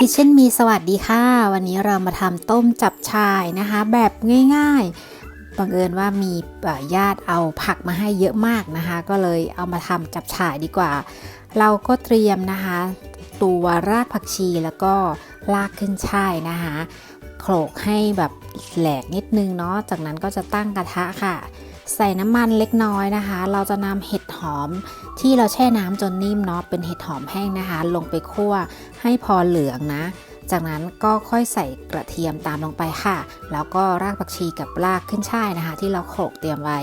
คิเช่นมีสวัสดีค่ะ วันนี้เรามาทำต้มจับชายนะคะ แบบง่ายๆบังเอิญว่ามีญาติเอาผักมาให้เยอะมากนะคะ ก็เลยเอามาทำจับฉ่ายดีกว่า เราก็เตรียมนะคะ ตัวรากผักชีแล้วก็รากขึ้นช่ายนะคะโขลกให้แบบแหลกนิดนึงเนาะจากนั้นก็จะตั้งกระทะค่ะ ใส่น้ำมันเล็กน้อยนะคะ เราจะนำเห็ดหอมที่เราแช่น้ำจนนิ่มเนาะเป็นเห็ดหอมแห้งนะคะ ลงไปคั่วให้พอเหลืองนะ จากนั้นก็ค่อยใส่กระเทียมตามลงไปค่ะ แล้วก็รากผักชีกับรากขึ้นช่ายนะคะ ที่เราโขลกเตรียมไว้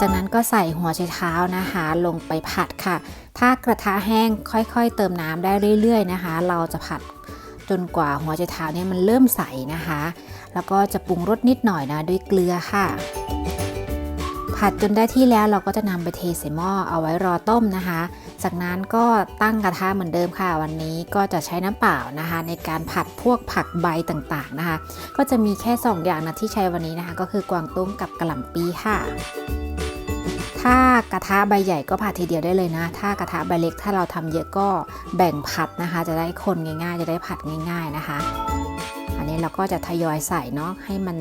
จากนั้นก็ใส่หัวไชเท้านะคะ ลงไปผัดค่ะ ถ้ากระทะแห้งค่อยๆ เติมน้ำได้เรื่อย ๆนะคะ เราจะผัดจนกว่าหัวไชเท้าเนี่ยมันเริ่มใสนะคะ แล้วก็จะปรุงรสนิดหน่อยนะด้วยเกลือค่ะ ผัดจนได้ที่แล้วเราก็จะนำไปเทใส่หม้อเอาไว้รอต้มนะคะ จากนั้นก็ตั้งกระทะเหมือนเดิมค่ะ วันนี้ก็จะใช้น้ำเปล่านะคะ ในการผัดพวกผักใบต่างๆนะคะ ก็จะมีแค่ 2 อย่างนะที่ใช้วันนี้นะคะ ก็คือกวางตุ้งกับกระหล่ำปีค่ะ ถ้ากระทะใบใหญ่ก็ผัดทีเดียวได้เลยนะ ถ้ากระทะใบเล็กถ้าเราทำเยอะก็แบ่งผัดนะคะ จะได้คนง่ายๆ จะได้ผัดง่าย ๆนะคะ อันนี้เราก็จะทยอยใส่เนาะให้มัน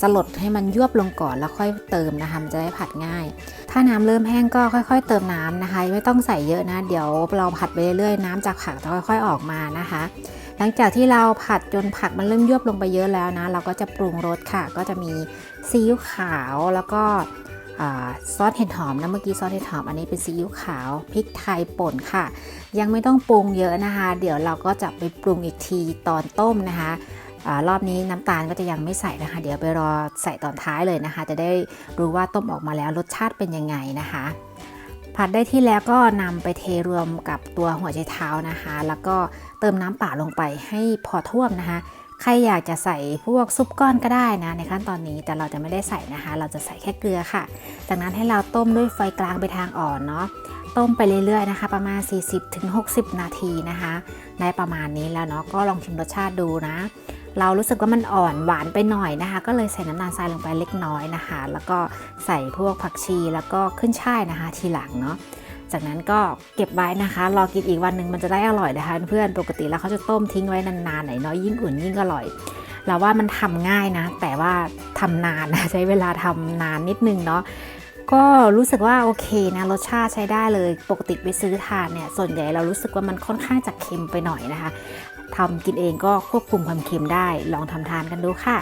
สลดให้มันยวบลงก่อนแล้วค่อยเติมนะคะมันจะได้ผัดง่าย ถ้าน้ำเริ่มแห้งก็ค่อย ๆ เติมน้ำนะคะ ไม่ต้องใส่เยอะนะ เดี๋ยวเราผัดไปเรื่อยๆน้ำจากผักจะค่อย ๆออกมานะคะ หลังจากที่เราผัดจนผักมันเริ่มยวบลงไปเยอะแล้วนะ เราก็จะปรุงรสค่ะ ก็จะมีซีอิ๊วขาวแล้วก็ ซอสเห็ดหอมนะเมื่อกี้ซอสเห็ดหอมอันนี้เป็นซีอิ๊วขาวพริกไทยป่นค่ะ ยังไม่ต้องปรุงเยอะนะคะ เดี๋ยวเราก็จะไปปรุงอีกทีตอนต้มนะคะอรอบนี้น้ำตาลก็จะยังไม่ใส่นะคะ เดี๋ยวไปรอใส่ตอนท้ายเลยนะคะ จะได้รู้ว่าต้มออกมาแล้วรสชาติเป็นยังไงนะคะ ผัดได้ที่แล้วก็นำไปเทรวมกับตัวหัวไชเท้านะคะ แล้วก็เติมน้ำเปล่าลงไปให้พอท่วมนะคะ ใครอยากจะใส่พวกซุปก้อนก็ได้นะในขั้นตอนนี้แต่เราจะไม่ได้ใส่นะคะ เราจะใส่แค่เกลือค่ะ จากนั้นให้เราต้มด้วยไฟกลางไปทางอ่อนเนาะต้มไปเรื่อยๆนะคะ ประมาณ 40-60 นาทีนะคะ ได้ประมาณนี้แล้วเนาะก็ลองชิมรสชาติดูนะ เรารู้สึกว่ามันอ่อนหวานไปหน่อยนะคะ ก็เลยใส่น้ำตาลทรายลงไปเล็กน้อยนะคะ แล้วก็ใส่พวกผักชีแล้วก็ขึ้นช่ายนะคะ ทีหลังเนาะ จากนั้นก็เก็บไว้นะคะ รอกินอีกวันหนึ่งมันจะได้อร่อยนะคะเพื่อนปกติแล้วเขาจะต้มทิ้งไว้นานๆหน่อยเนาะยิ่งอุ่นยิ่งอร่อยเราว่ามันทำง่ายนะ แต่ว่าทำนานนะใช้เวลาทำนานนิดนึงเนาะก็รู้สึกว่าโอเคนะรสชาติใช้ได้เลยปกติไปซื้อทานเนี่ยส่วนใหญ่เรารู้สึกว่ามันค่อนข้างจะเค็มไปหน่อยนะคะทำกินเองก็ควบคุมความเค็มได้ ลองทำทานกันดูค่ะ